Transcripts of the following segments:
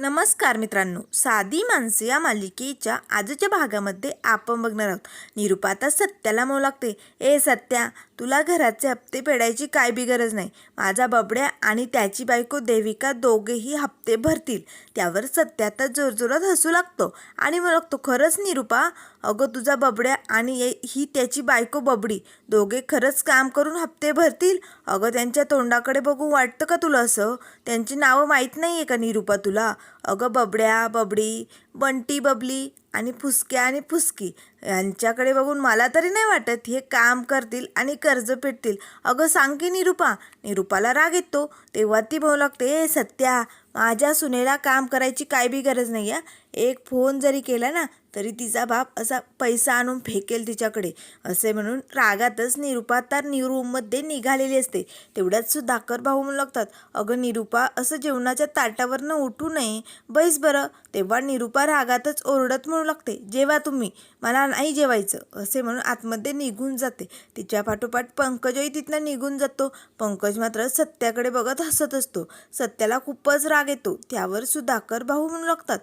नमस्कार मित्रांनो. साधी माणसे या मालिकेच्या आजच्या भागामध्ये आपण बघणार आहोत. निरुपा आता सत्याला म्हणू लागते. ए सत्या तुला घराचे हप्ते फेडायची काय बी गरज नाही. माझा बबड्या आणि त्याची बायको देविका दोघेही हप्ते भरतील. त्यावर सत्या आता जोरजोरात हसू लागतो आणि म्हणू लागतो खरंच निरुपा अगं तुझा बबड्या आणि ही त्याची बायको बबडी दोघे खरंच काम करून हप्ते भरतील? अगं त्यांच्या तोंडाकडे बघू वाटतं का तुला असं? त्यांची नावं माहीत नाही आहे का निरुपा तुला? अगं बबड्या बबडी बंटी बबली आणि फुसक्या आणि फुसकी यांच्याकडे बघून मला तरी नाही वाटत हे काम करतील आणि कर्ज पेटतील. अगं सांग की निरुपा निरुपाला राग येतो. तेव्हा ती भाऊ लागते ए सत्या माझ्या सुनेला काम करायची काय बी गरज नाही आहे एक फोन जरी केला ना तरी तिचा बाप असा पैसा आणून फेकेल तिच्याकडे. असे म्हणून रागातच निरुपा तर रूममध्ये निघालेली असते. तेवढ्यात सुधाकर भाऊ म्हणू लागतात अगं निरुपा असं जेवणाच्या ताटावरनं उठू नये. बैस बरं. तेव्हा निरुपा रागातच ओरडत म्हणू लागते जेवा तुम्ही मला नाही जेवायचं. असे म्हणून आतमध्ये निघून जाते. तिच्या पाठोपाठ पंकजही तिथनं निघून जातो. पंकज मात्र सत्याकडे बघत हसत असतो. सत्याला खूपच राग येतो. त्यावर सुधाकर भाऊ म्हणू लागतात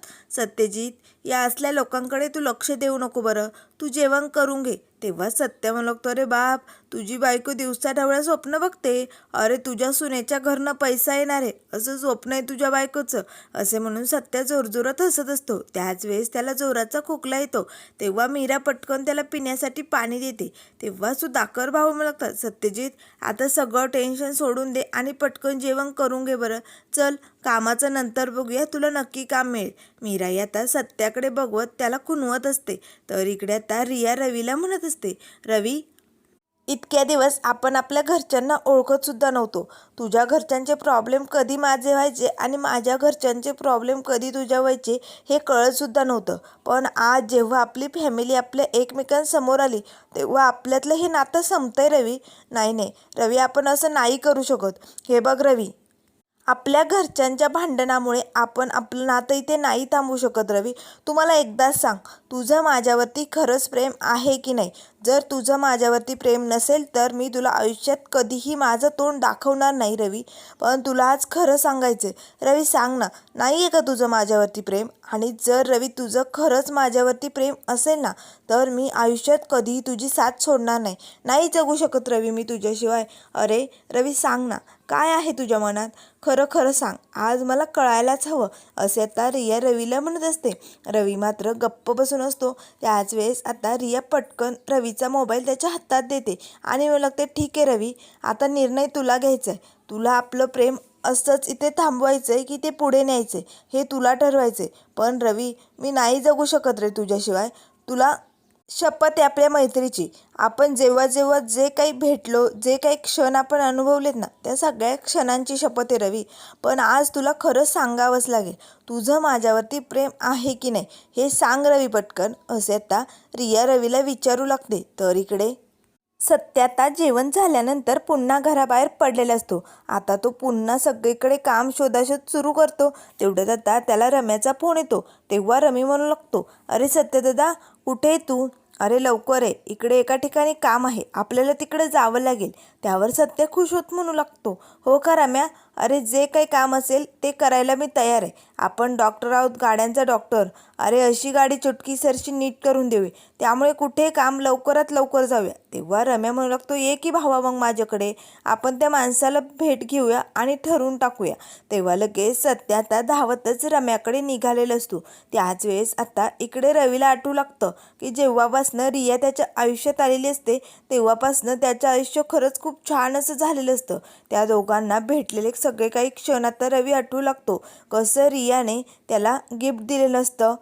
सत्यजित या असल्या लोकांकडे तू लक्ष देऊ नको बरं. तू जेवण करून घे. तेव्हा सत्य म्हणू लागतो अरे बाप तुझी बायको दिवसा ढवळ्या स्वप्न बघते. अरे तुझ्या सुनेच्या घरनं पैसा येणार आहे. असं स्वप्न आहे तुझ्या बायकोचं. असे म्हणून सत्या जोरजोरात हसत असतो. त्याच वेळेस त्याला जोराचा खोकला येतो. तेव्हा मीरा पटकन त्याला पिण्यासाठी पाणी देते. तेव्हा सुधाकर भाऊ म्हणतात सत्यजित आता सगळं टेन्शन सोडून दे आणि पटकन जेवण करून घे बरं. चल कामाचं नंतर बघूया तुला नक्की काम मिळेल. मीराई आता सत्याकडे बघवत त्याला खुनवत असते. तर इकडे आता रिया रवीला म्हणत दिसते. रवी इतक्या दिवस आपण आपल्या घरच्यांना ओळखतसुद्धा नव्हतो. तुझ्या घरच्यांचे प्रॉब्लेम कधी माझे व्हायचे आणि माझ्या घरच्यांचे प्रॉब्लेम कधी तुझ्या व्हायचे हे कळतसुद्धा नव्हतं. पण आज जेव्हा आपली फॅमिली आपल्या एकमेकांसमोर आली तेव्हा आपल्यातलं हे नातं संपतंय रवी. नाही नाही. रवी आपण असं नाही करू शकत. हे बघ रवी. आपल्या घरच्यांच्या भांडणामुळे आपण आपलं नातं इथे नाही थांबवू शकत रवी. तू मला एकदाच सांग तुझं माझ्यावरती खरंच प्रेम आहे की नाही? जर तुझं माझ्यावरती प्रेम नसेल तर मी तुला आयुष्यात कधीही माझं तोंड दाखवणार नाही रवी. पण तुला आज खरं सांगायचं रवी सांग ना नाही आहे का तुझं माझ्यावरती प्रेम? आणि जर रवी तुझं खरंच माझ्यावरती प्रेम असेल ना तर मी आयुष्यात कधीही तुझी साथ सोडणार नाही. नाही जगू शकत रवी मी तुझ्याशिवाय. अरे रवी सांग ना काय आहे तुझ्या मनात? खरं खरं सांग. आज मला कळायलाच हवं. असे आता रिया रवीला म्हणत असते. रवी मात्र गप्प बसून असतो. त्याच वेळेस आता रिया पटकन रवीचा मोबाईल त्याच्या हातात देते. आणि मला लागते ठीक आहे रवी आता निर्णय तुला घ्यायचा आहे तुला आपलं प्रेम असंच इथे थांबवायचं आहे की ते पुढे न्यायचे हे तुला ठरवायचे पण रवी मी नाही जगू शकत रे तुझ्याशिवाय. तुला शपथ आहे आपल्या मैत्रीची. आपण जेव्हा जेव्हा जे काही भेटलो जे काही क्षण आपण अनुभवलेत ना त्या सगळ्या क्षणांची शपथ आहे रवी. पण आज तुला खरंच सांगावंच लागेल तुझं माझ्यावरती प्रेम आहे की नाही हे सांग रवी पटकन. असे आता रिया रवीला विचारू लागते. तर इकडे. सत्याता जेवण झाल्यानंतर पुन्हा घराबाहेर पडलेला असतो. आता तो पुन्हा सगळीकडे काम शोधाशोध सुरू करतो. तेवढ्यात आता त्याला रम्याचा फोन येतो. तेव्हा रमी म्हणू लागतो अरे सत्यदादा कुठे आहे तू? अरे लवकर आहे इकडे एका ठिकाणी काम आहे. आपल्याला तिकडे जावं लागेल. त्यावर सत्य खुश होत म्हणू लागतो. हो का रम्या? अरे जे काही काम असेल ते करायला मी तयार आहे. आपण डॉक्टर आहोत गाड्यांचा डॉक्टर अरे अशी गाडी चुटकी सरशी नीट करून देऊया त्यामुळे कुठे काम लवकरात लवकर जाऊया. तेव्हा रम्या म्हणू लागतो ये की भावा मग माझ्याकडे. आपण त्या माणसाला भेट घेऊया आणि ठरवून टाकूया. तेव्हा लगेच सत्या आता धावतच रम्याकडे निघालेलं असतो. त्याच वेळेस आता इकडे रवीला आठवू लागतं की जेव्हापासनं रिया त्याच्या आयुष्यात आलेली असते तेव्हापासनं त्याचं आयुष्य खरंच खूप छान असं झालेलं असतं. त्या दोघांना भेटलेले सगळे काही क्षणात रवी आठवू लागतो. कसं रियाने त्याला गिफ्ट दिलेलं असतं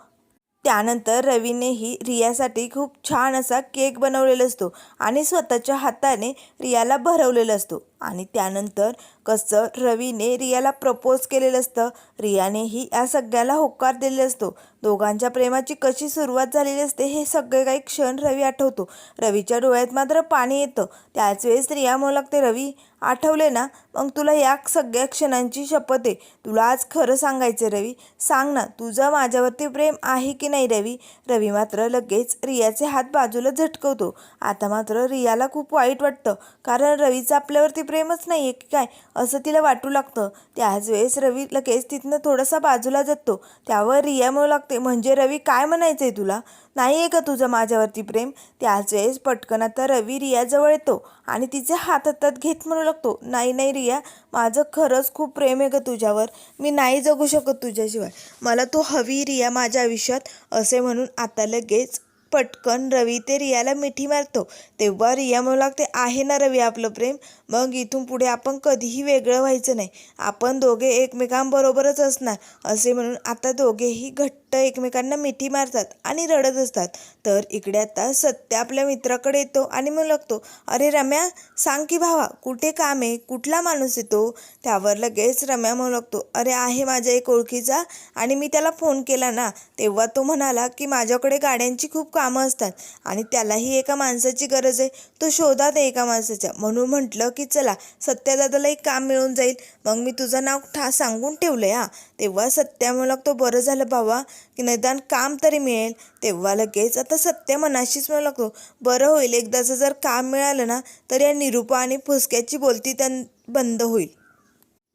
त्यानंतर रवीनेही रियासाठी खूप छान असा केक बनवलेला असतो आणि स्वतःच्या हाताने रियाला भरवलेला असतो. आणि त्यानंतर कसं रवीने रियाला प्रपोज केलेलं असतं. रियानेही या सगळ्याला होकार दिलेला असतो. दोघांच्या प्रेमाची कशी सुरुवात झालेली असते हे सगळे काही क्षण रवी आठवतो. रवीच्या डोळ्यात मात्र पाणी येतं. त्याच वेळेस रिया म्हणू लागते रवी आठवले ना? मग तुला या सगळ्या क्षणांची शपथ आहे तुला आज खरं सांगायचं रवी. सांग ना तुझं माझ्यावरती प्रेम आहे की नाही रवी? रवी मात्र लगेच रियाचे हात बाजूला झटकवतो. आता मात्र रियाला खूप वाईट वाटतं. कारण रवीचं आपल्यावरती प्रेमच नाही आहे की काय? असं तिला वाटू लागतं. त्याच वेळेस रवी लगेच तिथनं थोडासा बाजूला जातो त्यावर रिया म्हणू लागते म्हणजे रवी काय म्हणायचं आहे तुला? नाही आहे का तुझं माझ्यावरती प्रेम? त्याच वेळेस पटकन आता रवी रियाजवळ येतो आणि तिचे हात हातात घेत म्हणू लागतो नाही नाही रिया माझं खरंच खूप प्रेम आहे का तुझ्यावर. मी नाही जगू शकत तुझ्याशिवाय. मला तू हवी रिया माझ्या आयुष्यात असे म्हणून आता लगेच पटकन रवी ते रियाला मिठी मारतो. तेव्हा रिया म्हणू लागते आहे ना रवी आपलं प्रेम? मग इथून पुढे आपण कधीही वेगळं व्हायचं नाही. आपण दोघे एकमेकांबरोबरच असणार असे म्हणून आता दोघेही घट्ट एकमेकांना मिठी मारतात आणि रडत असतात. तर इकडे आता सत्य आपल्या मित्राकडे येतो आणि मग लागतो अरे रम्या सांग की भावा कुठे काम आहे? कुठला माणूस येतो त्यावर लगेच रम्या म्हणू लागतो अरे आहे माझ्या एक ओळखीचा आणि मी त्याला फोन केला ना तेव्हा तो म्हणाला की माझ्याकडे गाड्यांची खूप कामं असतात आणि त्यालाही एका माणसाची गरज आहे. तो शोधात आहे एका माणसाच्या. म्हणून म्हटलं की चला सत्यादादाला एक काम मिळून जाईल. मग मी तुझं नाव ठा सांगून ठेवलं हा. तेव्हा सत्या मला तो बरं झालं बाबा की निदान काम तरी मिळेल. तेव्हा लगेच आता सत्य मनाशीच म्हणू लागतो बरं होईल. एकदाचं जर काम मिळालं ना तर या निरूपा आणि फुसक्याची बोलती त्यां बंद होईल.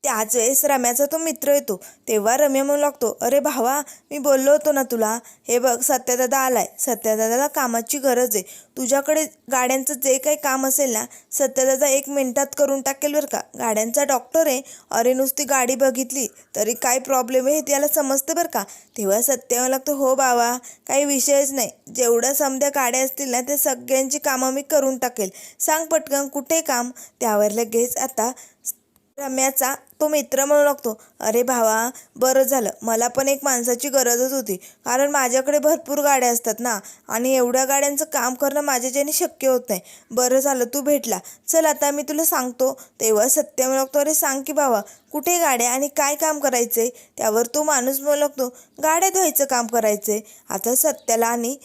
त्याच वेळेस रम्याचा तो मित्र येतो. तेव्हा रम्या म्हणू लागतो अरे भावा मी बोललो होतो ना तुला. हे बघ सत्यदादा आलाय. सत्यदादाला कामाची गरज आहे. तुझ्याकडे गाड्यांचं जे काही काम असेल ना सत्यदादा एक मिनिटात करून टाकेल बरं का. गाड्यांचा डॉक्टर आहे. अरे नुसती गाडी बघितली तरी काय प्रॉब्लेम आहे हे त्याला समजतं बरं का. तेव्हा सत्य म्हणू लागतो हो बाबा काही विषयच नाही. जेवढ्या समध्या गाड्या असतील ना ते सगळ्यांची कामं मी करून टाकेल. सांग पटकन कुठे काम? त्यावर लगेच आता रम्याचा तो मित्र म्हणू लागतो अरे भावा बरं झालं. मला पण एक माणसाची गरजच होती. कारण माझ्याकडे भरपूर गाड्या असतात ना. आणि एवढ्या गाड्यांचं काम करणं माझ्याच्याने शक्य होत नाही. बरं झालं तू भेटला. चल आता मी तुला सांगतो. तेव्हा सत्य म्हणू लागतो अरे सांग की भावा कुठे गाड्या आणि काय काम करायचंय? त्यावर तो माणूस म्हणू लागतो गाड्या धुवायचं काम करायचंय. आता सत्याला आणि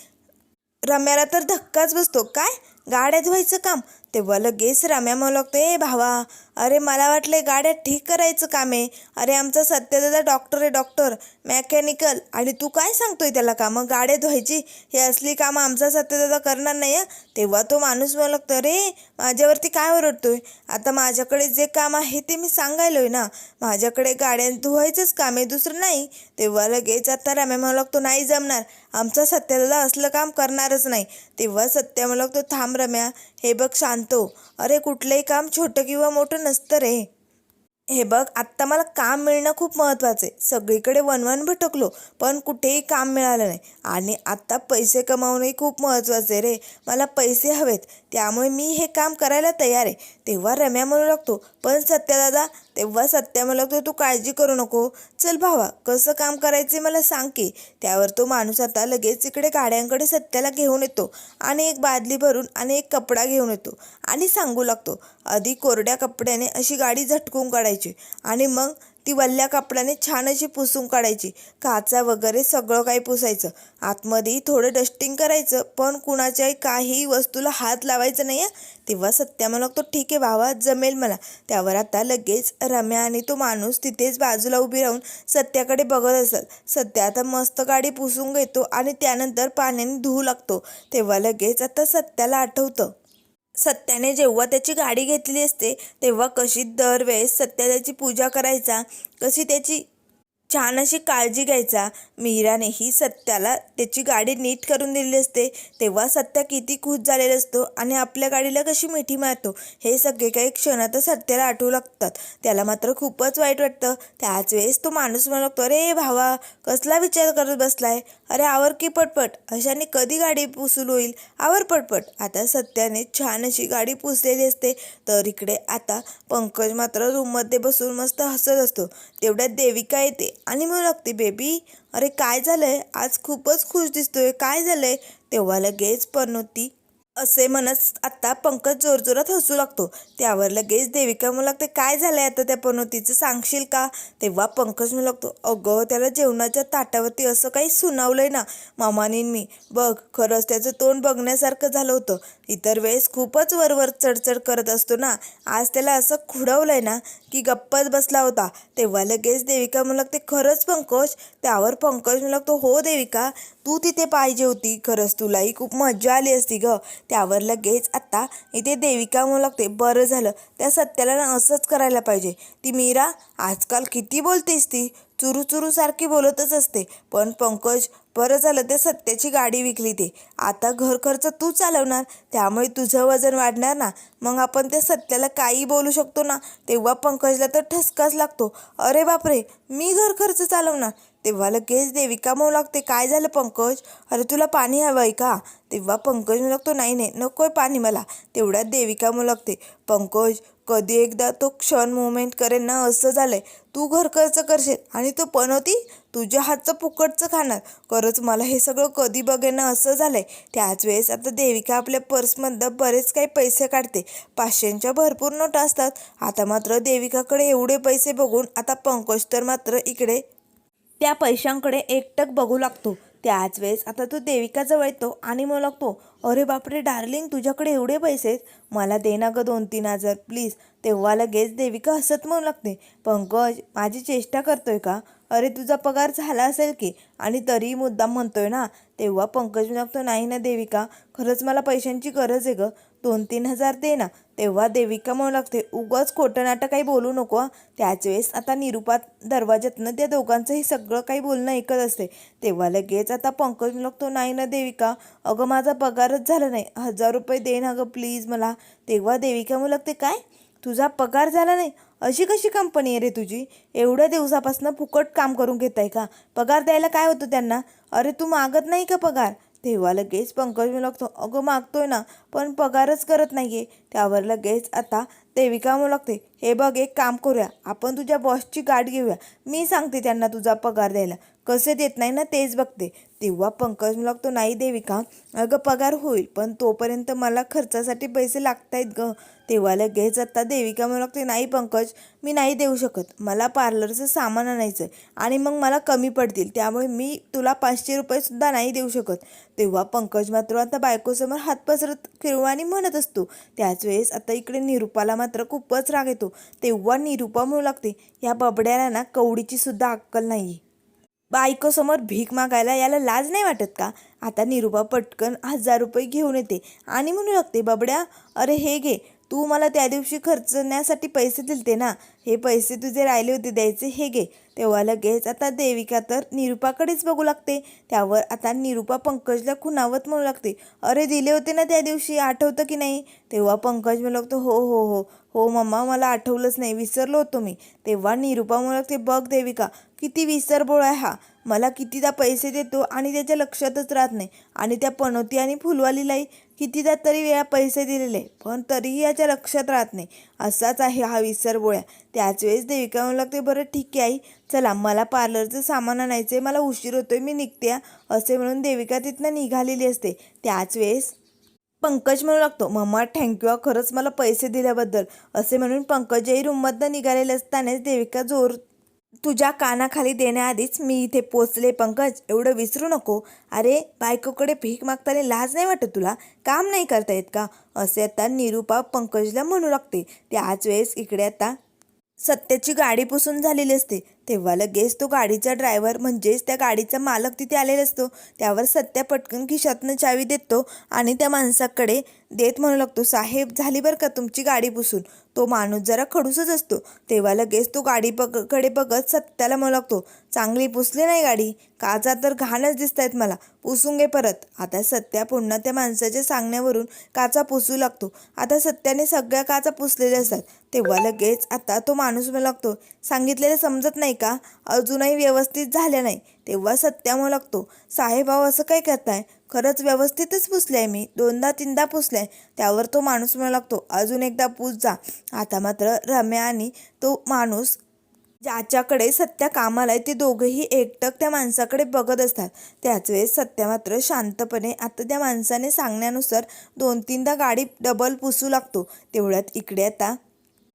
रम्याला तर धक्काच बसतो. काय? गाड्या धुवायचं काम? तेव्हा लगेच रम्या म्हणू लागतो ए भावा अरे मला वाटलं गाड्या ठीक करायचं काम आहे. अरे आमचा सत्यदादा डॉक्टर आहे डॉक्टर मॅकॅनिकल आणि तू काय सांगतोय त्याला कामं गाड्या धुवायची? हे असली कामं आमचा सत्यदादा करणार नाही आहे तेव्हा तो माणूस म्हणू अरे माझ्यावरती काय ओरडतोय? आता माझ्याकडे जे काम आहे ते मी सांगायलोय ना. माझ्याकडे गाड्या धुवायचंच काम आहे दुसरं नाही. तेव्हा लगेच आता रम्या म्हणू लागतो नाही जमणार. आमचा सत्यदादा असलं काम करणारच नाही. तेव्हा सत्य म्हणू लागतो थांब रम्या. हे बघ शांतो. अरे कुठलंही काम छोटं किंवा मोठं नसतं रे. हे बघ आत्ता मला काम मिळणं खूप महत्त्वाचं आहे. सगळीकडे वनवन भटकलो पण कुठेही काम मिळालं नाही. आणि आत्ता पैसे कमावणंही खूप महत्त्वाचं आहे रे. मला पैसे हवेत. त्यामुळे मी हे काम करायला तयार आहे. तेव्हा रम्या म्हणू लागतो पण सत्यादादा तेव्हा सत्या म्हणू लागतो तू काळजी करू नको. चल भावा कसं काम करायचे मला सांग की. त्यावर तो माणूस आता लगेच इकडे गाड्यांकडे सत्याला घेऊन येतो आणि एक बादली भरून आणि एक कपडा घेऊन येतो आणि सांगू लागतो आधी कोरड्या कपड्याने अशी गाडी झटकून काढायची आणि मग ती वल्ल्या कपड्याने छान अशी पुसून काढायची. काचा वगैरे सगळं काही पुसायचं. आतमध्ये थोडं डस्टिंग करायचं पण कुणाच्याही काही वस्तूला हात लावायचं नाही आहे तेव्हा सत्या मला तो ठीक आहे भावा जमेल मला. त्यावर आता लगेच रम्या आणि तो माणूस तिथेच बाजूला उभी राहून सत्याकडे बघत असत सत्या आता मस्त गाडी पुसून घेतो आणि त्यानंतर पाण्याने धुवू लागतो. तेव्हा लगेच आता सत्याला आठवतं. सत्याने जेव्हा त्याची गाडी घेतली असते तेव्हा कशी दरवेळेस सत्या त्याची पूजा करायचा कशी त्याची छान अशी काळजी घ्यायचा. मीरानेही सत्याला त्याची गाडी नीट करून दिलेली असते. तेव्हा सत्या किती खुश झालेला असतो आणि आपल्या गाडीला कशी मिठी मारतो हे सगळे काही क्षणातच सत्याला आठवू लागतात. त्याला मात्र खूपच वाईट वाटतं. त्याच वेळेस तो माणूस म्हणू लागतो अरे भावा कसला विचार करत बसलाय? अरे आवर की पटपट. अशाने कधी गाडी पुसूल होईल? आवर पटपट. आता सत्याने छान अशी गाडी पुसलेली असते. तर इकडे आता पंकज मात्र रूममध्ये बसून मस्त हसत असतो. तेवढ्यात देविका येते. आणि म्हणू लागते बेबी अरे काय झालं आहे आज खूपच खुश दिसतोय. काय झालं आहे तेव्हा लगेच पनोती असे म्हणत आता पंकज जोरजोरात हसू लागतो. त्यावर लगेच देविका म्हणू लागते काय झालंय आता त्या पनोतीचं? सांगशील का? तेव्हा पंकज म्हणू लागतो अगं त्याला जेवणाच्या ताटावरती असं काही सुनावलंय ना? मामानीन मी. बघ खरंच त्याचं तोंड बघण्यासारखं झालं होतं. इतर वेळेस खूपच वरवर चढचढ करत असतो ना? आज त्याला असं खुडवलंय ना की गप्पच बसला होता. तेव्हा लगेच देविका म्हणू लागते खरंच पंकज? त्यावर पंकज म्हणू लागतो हो देविका तू तिथे पाहिजे होती. खरंच तुलाही खूप मजा आली असती ग. त्यावर लगेच आत्ता इथे देविका म्हणू लागते बरं झालं. त्या सत्याला असंच करायला पाहिजे. ती मीरा आजकाल किती बोलतेस ती? चुरू चुरू सारखी बोलतच असते. पण पंकज बरं झालं ते सत्याची गाडी विकली ते. आता घर खर्च तू चालवणार त्यामुळे तुझं वजन वाढणार ना. मग आपण त्या सत्याला काही बोलू शकतो ना? तेव्हा पंकजला तर ठसकाच लागतो. अरे बापरे मी घर खर्च चालवणार. तेव्हा लगेच देविका म्हणू लागते. काय झालं पंकज? अरे तुला पाणी हवं आहे का? तेव्हा पंकज म्हणू लागतो नाही नाही नको आहे पाणी मला. तेवढ्यात देविका म्हणू लागते. पंकज कधी एकदा तो क्षण मुवमेंट करेन ना असं झालंय. तू घर खर्च करशील आणि तू पनवती तुझ्या हातचं फुकटचं खाणार. खरंच मला हे सगळं कधी बघेन असं झालंय. त्याच वेळेस आता देविका आपल्या पर्समधनं बरेच काही पैसे काढते. पाचशेंच्या भरपूर नोट असतात. आता मात्र देविकाकडे एवढे पैसे बघून आता पंकज तर मात्र इकडे त्या पैशांकडे एकटक बघू लागतो. त्याच वेळेस आता तो देविकाजवळ येतो आणि मग लागतो अरे बापरे डार्लिंग तुझ्याकडे एवढे पैसे आहेत? मला दे ना गं दोन तीन हजार प्लीज. तेव्हा लगेच देविका हसत म्हणू लागते पंकज माझी चेष्टा करतोय का? अरे तुझा पगार झाला असेल की? आणि तरीही मुद्दाम म्हणतोय ना? तेव्हा पंकज लागतो नाही ना देविका खरंच मला पैशांची गरज आहे गं. दोन तीन हजार दे ना. तेव्हा देविका म्हणू लागते. उगाच खोटनाटं काही बोलू नको त्याच वेळेस आता निरुपात दरवाज्यातनं त्या दोघांचंही सगळं काही बोलणं ऐकत असते. तेव्हा लगेच आता पंकज लागतो नाही ना देविका अगं माझा पगारच झाला नाही. हजार रुपये दे ना अगं प्लीज मला. तेव्हा देविका म्हणू लागते काय? तुझा पगार झाला नाही? अशी कशी कंपनी आहे रे तुझी? एवढ्या दिवसापासून फुकट काम करून घेत आहे का? पगार द्यायला काय होतं त्यांना? अरे तू मागत नाही का पगार? तेव्हा लगेच पंकज म्हणू लागतो अगं मागतोय ना पण पगारच करत नाही आहे त्यावर लगेच आता देविका म्हणू लागते हे बघ एक काम करूया आपण तुझ्या बॉसची गाठ घेऊया. मी सांगते त्यांना तुझा पगार द्यायला. कसे देत नाही ना तेच बघते. तेव्हा पंकज म्हणू लागतो नाही देविका. अगं पगार होईल पण तोपर्यंत मला खर्चासाठी पैसे लागत आहेत गं. तेव्हा लगेच आत्ता देविका म्हणू लागते नाही पंकज मी नाही देऊ शकत. मला पार्लरचं सामान आणायचं आहे आणि मग मला कमी पडतील त्यामुळे मी तुला पाचशे रुपयेसुद्धा नाही देऊ शकत. तेव्हा पंकज मात्र आता बायकोसमोर हात पसरत फिरवा आणि म्हणत असतो. त्याच वेळेस आता इकडे निरुपाला मात्र खूपच राग येतो. तेव्हा निरुपा म्हणू लागते या बबड्याला ना कवडीची सुद्धा अक्कल नाही बायकोसमोर भीक मागायला याला लाज नाही वाटत का? आता निरुपा पटकन हजार रुपये घेऊन येते आणि म्हणू लागते बबड्या अरे हे घे तू मला त्या दिवशी खर्चण्यासाठी पैसे दिलते ना. हे पैसे तुझे राहिले होते द्यायचे हे घे. तेव्हा लगेच आता देविका तर निरुपाकडेच बघू लागते. त्यावर आता निरुपा पंकजला खुनावत म्हणू लागते. अरे दिले होते ना त्या दिवशी? आठवतं की नाही? तेव्हा पंकज म्हणू लागतो हो हो हो. हो मम्मा मला आठवलंच नाही. विसरलो होतो मी. तेव्हा निरुपा म्हणू लागते बघ देविका किती विसरबोळ आहे हा. मला कितीदा पैसे देतो आणि त्याच्या लक्षातच राहत नाही. आणि त्या पनोती आणि फुलवालीलाही कितीदा तरी वेळा पैसे दिलेले पण तरीही याच्या लक्षात राहत नाही. असाच आहे हा विसरबोळ्या त्याच वेळेस देविका म्हणू लागते बरं ठीक आहे आई. चला मला पार्लरचं सामान आणायचं आहे मला उशीर होतोय मी निघते असे म्हणून देविका तिथनं निघालेली असते. त्याच वेळेस पंकज म्हणू लागतो मम्मा थँक्यू खरंच मला पैसे दिल्याबद्दल. असे म्हणून पंकजही रूममधनं निघालेले असतानाच देविका जोर तुझ्या कानाखाली देण्याआधीच मी इथे पोचले पंकज. एवढं विसरू नको. अरे बायकोकडे भीक मागताना लाज नाही वाटत तुला? काम नाही करता येत का? असे आता निरुपा पंकजला म्हणू लागते. त्याच वेळेस इकडे आता सत्याची गाडी पुसून झालेली असते. तेव्हा लगेच तो गाडीचा ड्रायव्हर म्हणजेच त्या गाडीचा मालक तिथे आलेला असतो. त्यावर सत्या पटकन खिशातनं चावी देतो आणि त्या माणसाकडे देत म्हणू लागतो साहेब झाली बरं का तुमची गाडी पुसून? तो माणूस जरा खडूसच असतो. तेव्हा लगेच तो गाडी बघकडे बघत सत्याला म्हणू लागतो चांगली पुसली नाही गाडी? काचा तर घाणच दिसत आहेत मला. पुसून घे परत. आता सत्या पुन्हा त्या माणसाच्या सांगण्यावरून काचा पुसू लागतो. आता सत्याने सगळ्या काचा पुसलेल्या असतात. तेव्हा लगेच आता तो माणूस म्हणू लागतो सांगितलेलं समजत नाही का? अजूनही व्यवस्थित झाल्या नाही. तेव्हा सत्यामुळे लागतो. साहेबाव असं काय करताय? खरंच व्यवस्थितच पुसले मी. दोनदा तीनदा पुसले त्यावर तो माणूस म्हणू लागतो अजून एकदा पूस जा. आता मात्र रम्या आणि तो माणूस ज्याच्याकडे सत्या कामाला आहे ते दोघंही एकटक त्या माणसाकडे बघत असतात. त्याच वेळेस सत्या मात्र शांतपणे आता त्या माणसाने सांगण्यानुसार दोन तीनदा गाडी डबल पुसू लागतो. तेवढ्यात इकडे आता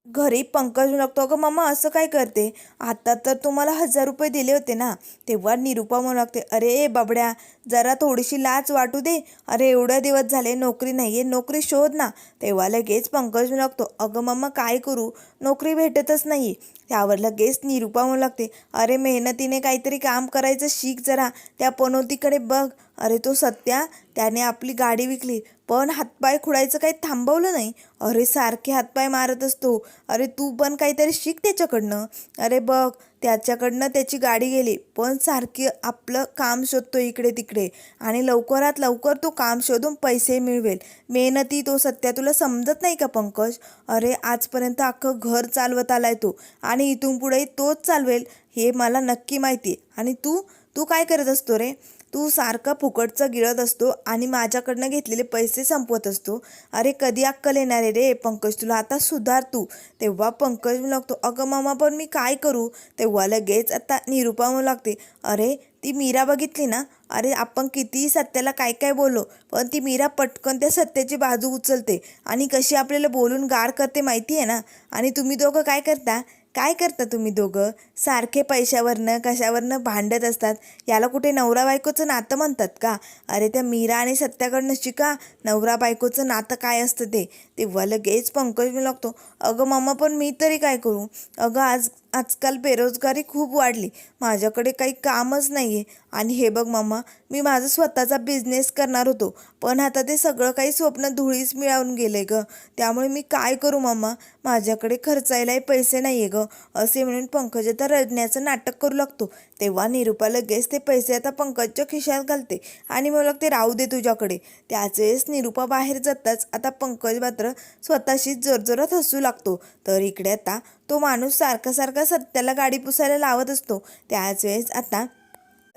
घरी पंकज लागतो अगं मामा असं काय करते? आता तर तुम्हाला हजार रुपये दिले होते ना. तेव्हा निरुपा म्हणू लागते अरे बाबड्या जरा थोडीशी लाच वाटू दे. अरे एवढ्या दिवस झाले नोकरी नाही आहे नोकरी शोध ना. तेव्हा लगेच पंकज म्हणू लागतो अगं मामा काय करू? नोकरी भेटतच नाही त्यावर लगेच निरुपा म्हणू लागते अरे मेहनतीने काहीतरी काम करायचं शिक जरा. त्या पनोतीकडे बघ. अरे तो सत्या त्याने आपली गाडी विकली पण हातपाय खुडायचं काही थांबवलं नाही. अरे सारखे हातपाय मारत असतो अरे तू पण काहीतरी शिक त्याच्याकडनं. अरे बघ त्याच्याकडनं त्याची गाडी गेली पण सारखी आपलं काम शोधतो इकडे तिकडे. आणि लवकरात लवकर तो काम शोधून पैसे मिळवेल. मेहनती तो सत्या तुला समजत नाही का पंकज? अरे आजपर्यंत अख्खं घर चालवत आलाय तो. आणि इथून पुढे तोच चालवेल हे मला नक्की माहिती. आहे आणि तू तू काय करत असतो रे? तू सारखा फुकटचं गिळत असतो आणि माझ्याकडनं घेतलेले पैसे संपवत असतो. अरे कधी अक्कल येणार आहे रे? पंकज तुला आता सुधार तू. तेव्हा पंकज म्हणू लागतो अगं मामा पण मी काय करू? तेव्हा लगेच आता निरुपा म्हणू लागते अरे ती मीरा बघितली ना? अरे आपण कितीही सत्याला काय काय बोललो पण ती मीरा पटकन त्या सत्याची बाजू उचलते आणि कशी आपल्याला बोलून गार करते माहिती आहे ना? आणि तुम्ही दोघं काय करता? काय करता तुम्ही दोघं? सारखे पैशावरनं कशावरनं भांडत असतात? याला कुठे नवरा बायकोचं नातं म्हणतात का? अरे त्या मीरा आणि सत्याकडनं शिका. नवरा बायकोचं नातं काय असतं ते? तेव्हा लगेच पंकज मी लागतो. अगं मामा पण मी तरी काय करू? अगं आज आजकाल बेरोजगारी खूप वाढली. माझ्याकडे काही कामच नाही आहे आणि हे बघ मामा मी माझा स्वतःचा बिझनेस करणार होतो. पण आता ते सगळं काही स्वप्न धुळीस मिळवून गेले ग. त्यामुळे मी काय करू मामा? माझ्याकडे खर्चायलाही पैसे नाही आहे ग. असे म्हणून पंकज आता रडण्याचं नाटक करू लागतो. तेव्हा निरुपा लगेच ते पैसे आता पंकजच्या खिशात घालते. आणि मग ते राहू दे तुझ्याकडे. त्याच वेळेस निरुपा बाहेर जाताच आता पंकज मात्र स्वतःशीच जोरजोरात हसू लागतो. तर इकडे आता तो माणूस सारखा सारखा सत्याला गाडी पुसायला लावत असतो. त्याच वेळेस आता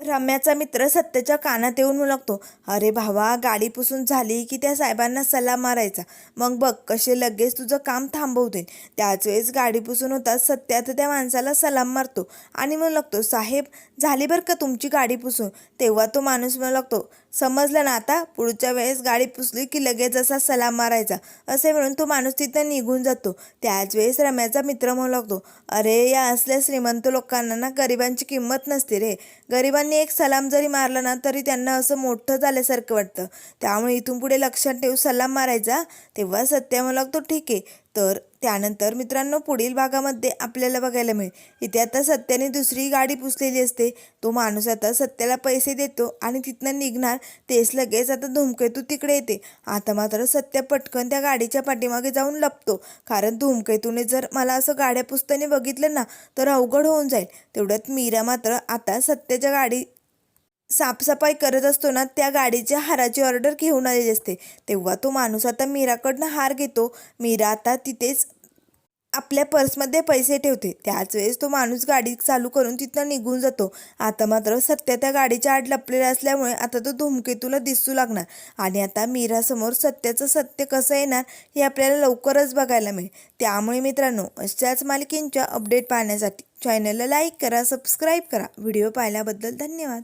रम्याचा मित्र सत्याच्या कानात येऊन लागतो अरे भावा गाडी पुसून झाली की त्या साहेबांना सल्ला मारायचा. मग बघ कसे लगेच तुझं काम थांबवते त्याच वेळेस गाडी पुसून होताच सत्या तर त्या माणसाला सलाम मारतो आणि म्हणू लागतो साहेब झाली बरं का तुमची गाडी पुसून? तेव्हा तो माणूस म्हणू लागतो समजलं ना आता? पुढच्या वेळेस गाडी पुसली की लगेच असा सलाम मारायचा. असे म्हणून तो माणूस तिथं निघून जातो. त्याच वेळेस रम्याचा मित्र म्हणू लागतो अरे या असल्या श्रीमंत लोकांना ना गरिबांची किंमत नसते रे. गरिबांनी एक सलाम जरी मारला ना तरी त्यांना असं मोठं झाल्यासारखं वाटतं. त्यामुळे इथून पुढे लक्षात ठेवू सलाम मारायचा? तेव्हा सत्य म्हणू लागतो ठीक आहे. तर त्यानंतर मित्रांनो पुढील भागामध्ये आपल्याला बघायला मिळेल. इथे आता सत्याने दुसरी गाडी पुसलेली असते. तो माणूस आता सत्याला पैसे देतो आणि तिथनं निघणार. तेच लगेच आता धूमकेतू तिकडे येते. आता मात्र सत्य पटकन त्या गाडीच्या पाठीमागे जाऊन लपतो. कारण धूमकेतूने जर मला असं गाड्या पुसताना बघितलं ना तर अवघड होऊन जाईल. तेवढ्यात मीरा मात्र आता सत्याच्या गाडी साफसफाई करत असतो ना त्या गाडीच्या हाराची ऑर्डर घेऊन आलेली असते. तेव्हा तो माणूस आता मीराकडनं हार घेतो. मीरा आता तिथेच आपल्या पर्समध्ये पैसे ठेवते. त्याच वेळेस तो माणूस गाडी चालू करून तिथनं निघून जातो. आता मात्र सत्य त्या गाडीच्या आड लपलेला असल्यामुळे आता तो धूमकेतूला दिसू लागणार. आणि आता मीरासमोर सत्याचं सत्य कसं येणार हे आपल्याला लवकरच बघायला मिळेल. त्यामुळे मित्रांनो अशाच मालिकेंच्या अपडेट पाहण्यासाठी चॅनलला लाईक करा सबस्क्राईब करा. व्हिडिओ पाहिल्याबद्दल धन्यवाद.